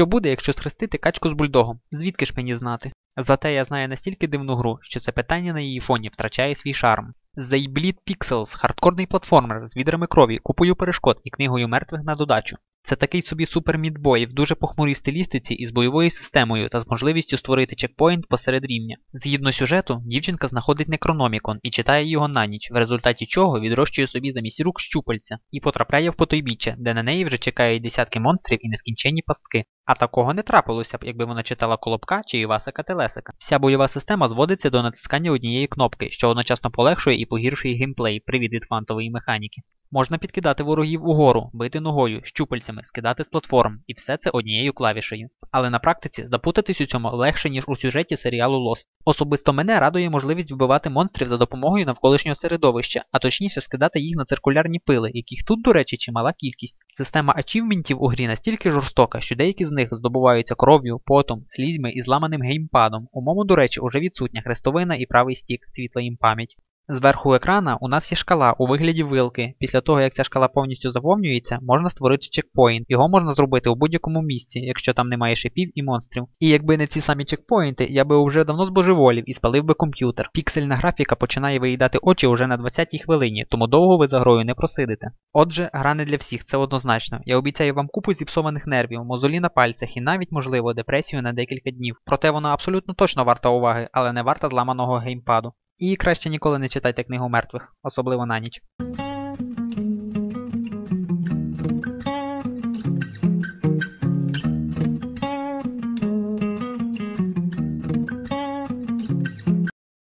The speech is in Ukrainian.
Що буде, якщо схрестити качку з бульдогом? Звідки ж мені знати? Зате я знаю настільки дивну гру, що це питання на її фоні втрачає свій шарм. Bleed Pixels хардкорний платформер з відрами крові, купою перешкод і книгою мертвих на додачу. Це такий собі супер мідбой в дуже похмурій стилістиці із бойовою системою та з можливістю створити чекпоінт посеред рівня. Згідно сюжету, дівчинка знаходить некрономікон і читає його на ніч, в результаті чого відрощує собі замість рук щупальця і потрапляє в потойбіччя, де на неї вже чекають десятки монстрів і нескінченні пастки. А такого не трапилося б, якби вона читала Колобка чи Івасика Телесика. Вся бойова система зводиться до натискання однієї кнопки, що одночасно полегшує і погіршує геймплей, привід від квантової механіки. Можна підкидати ворогів угору, бити ногою, щупальцями, скидати з платформ, і все це однією клавішею. Але на практиці запутатись у цьому легше, ніж у сюжеті серіалу Lost. Особисто мене радує можливість вбивати монстрів за допомогою навколишнього середовища, а точніше скидати їх на циркулярні пили, яких тут, до речі, чимала кількість. Система ачівментів у грі настільки жорстока, що деякі з них здобуваються кров'ю, потом, слізьми і зламаним геймпадом. У мому, до речі, уже відсутня хрестовина і правий стік, світла їм пам'ять. Зверху екрана у нас є шкала у вигляді вилки. Після того, як ця шкала повністю заповнюється, можна створити чекпоінт. Його можна зробити у будь-якому місці, якщо там немає шипів і монстрів. І якби не ці самі чекпоінти, я би вже давно збожеволів і спалив би комп'ютер. Піксельна графіка починає виїдати очі уже на 20-й хвилині, тому довго ви за грою не просидите. Отже, гра не для всіх, це однозначно. Я обіцяю вам купу зіпсованих нервів, мозолі на пальцях і навіть, можливо, депресію на декілька днів. Проте вона абсолютно точно варта уваги, але не варта зламаного геймпаду. І краще ніколи не читайте книгу мертвих, особливо на ніч.